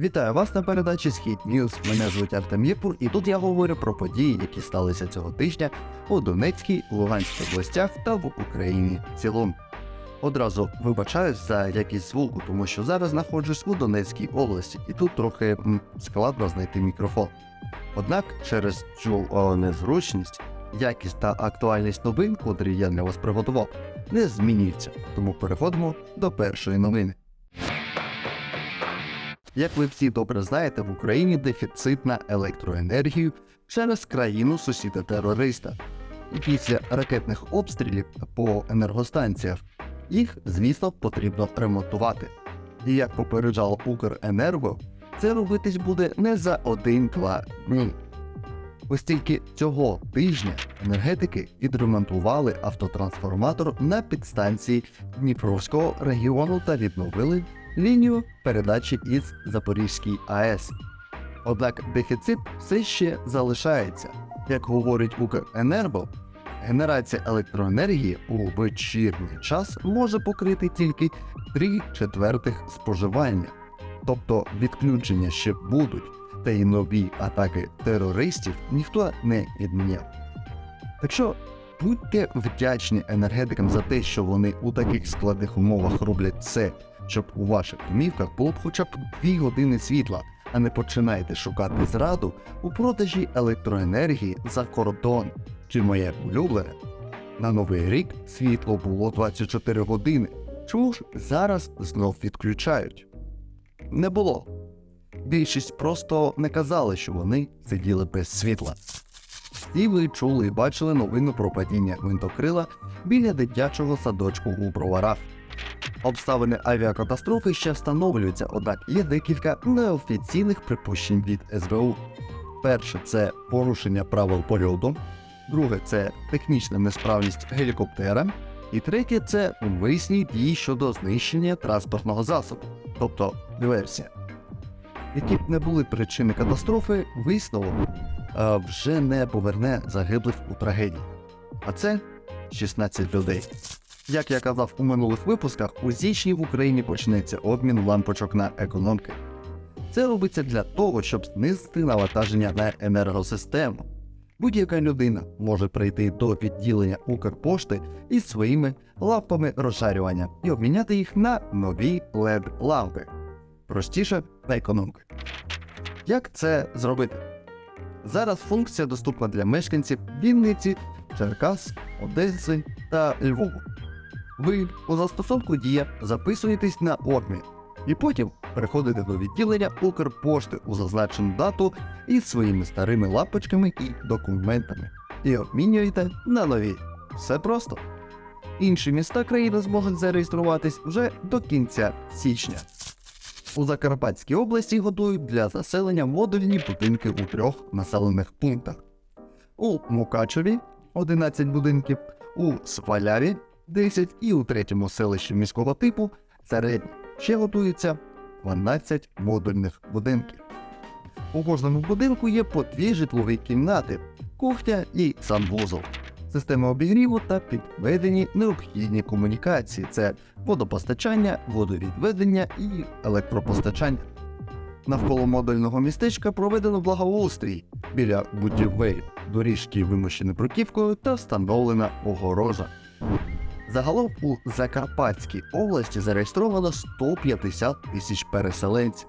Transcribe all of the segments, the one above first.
Вітаю вас на передачі Схід Ньюз. Мене звуть Артем Єпур, і тут я говорю про події, які сталися цього тижня у Донецькій, Луганській областях та в Україні в цілому. Одразу вибачаюсь за якість звуку, тому що зараз знаходжусь у Донецькій області, і тут трохи м, складно знайти мікрофон. Однак через цю незручність, якість та актуальність новин, котрі я для вас приготував, не змінюється. Тому переходимо до першої новини. Як ви всі добре знаєте, в Україні дефіцит на електроенергію через країну сусіда терориста. І після ракетних обстрілів по енергостанціях їх, звісно, потрібно ремонтувати. І як попереджало Укренерго, це робитись буде не за один-два дні. Ось тільки цього тижня енергетики відремонтували автотрансформатор на підстанції Дніпровського регіону та відновили лінію передачі із Запорізькій АЕС. Однак дефіцит все ще залишається. Як говорить Укренерго, генерація електроенергії у вечірній час може покрити тільки 3 четвертих споживання. Тобто відключення ще будуть, та й нові атаки терористів ніхто не відміняв. Так що будьте вдячні енергетикам за те, що вони у таких складних умовах роблять все, щоб у ваших домівках було б хоча б 2 години світла, а не починайте шукати зраду у продажі електроенергії за кордон. Чи моє улюблене? На новий рік світло було 24 години. Чому ж зараз знов відключають? Не було. Більшість просто не казали, що вони сиділи без світла. Всі ви чули і бачили новину про падіння гвинтокрила біля дитячого садочку у броварах. Обставини авіакатастрофи ще встановлюються, однак є декілька неофіційних припущень від СБУ. Перше це порушення правил польоту, друге це технічна несправність гелікоптера, і третє це умисні дії щодо знищення транспортного засобу, тобто диверсія. Які б не були причини катастрофи, висновок вже не поверне загиблих у трагедії. А це 16 людей. Як я казав у минулих випусках, у січні в Україні почнеться обмін лампочок на економки. Це робиться для того, щоб знизити навантаження на енергосистему. Будь-яка людина може прийти до відділення Укрпошти із своїми лампами розшарювання і обміняти їх на нові led лампи. Простіше та економки. Як це зробити? Зараз функція доступна для мешканців Вінниці, Черкас, Одеси та Львова. Ви у застосунку Дія записуєтесь на обмін і потім приходите до відділення Укрпошти у зазначену дату із своїми старими лампочками і документами і обмінюєте на нові. Все просто. Інші міста країни зможуть зареєструватись вже до кінця січня. У Закарпатській області готують для заселення модульні будинки у трьох населених пунктах: у Мукачеві 11 будинків, у Сваляві 10 і у третьому селищі міського типу середній. Ще готується 12 модульних будинків. У кожному будинку є по дві житлові кімнати, кухня і санвузол, система обігріву та підведені необхідні комунікації це водопостачання, водовідведення і електропостачання. Навколо модульного містечка проведено благоустрій біля будівель, доріжки вимощені бруківкою та встановлена огорожа. Загалом у Закарпатській області зареєстровано 150 тисяч переселенців.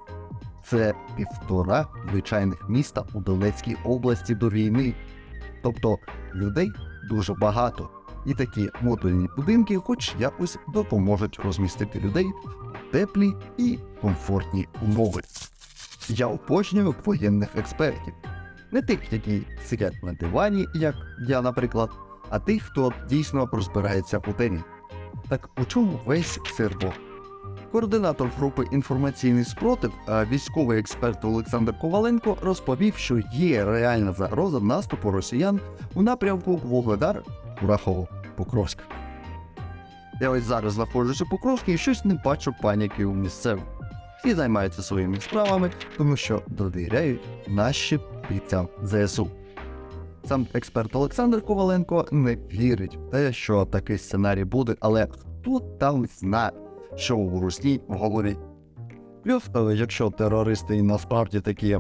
Це півтора звичайних міста у Донецькій області до війни. Тобто людей дуже багато, і такі модульні будинки, хоч якось допоможуть розмістити людей в теплі і комфортні умови. Я обожнюю воєнних експертів, не тих, які сидять на дивані, як я, наприклад, а тих, хто дійсно розбирається у темі. Так у чому весь сирбо? Координатор групи інформаційний спротив, військовий експерт Олександр Коваленко розповів, що є реальна загроза наступу росіян у напрямку Вугледар, Курахово, Покровськ. Я ось зараз знаходжусь у Покровській і щось не бачу паніки у місцевих. Всі займаються своїми справами, тому що довіряють нашим бійцям ЗСУ. Сам експерт Олександр Коваленко не вірить в те, що такий сценарій буде, але хто там знає, що у Русні в голові. Плюс, е, якщо терористи насправді такі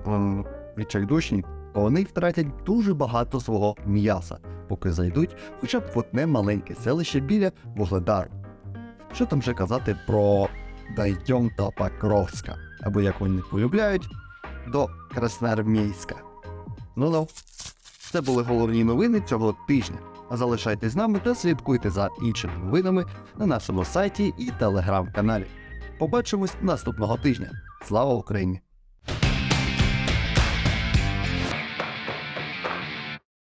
відчайдушні, то вони втратять дуже багато свого м'яса, поки зайдуть хоча б в одне маленьке селище біля Вугледару. Що там вже казати про Дайдьом та Покровська, або як вони полюбляють, до Красноармійська. Ну ну. Це були головні новини цього тижня. Залишайтесь з нами та слідкуйте за іншими новинами на нашому сайті і телеграм-каналі. Побачимось наступного тижня. Слава Україні!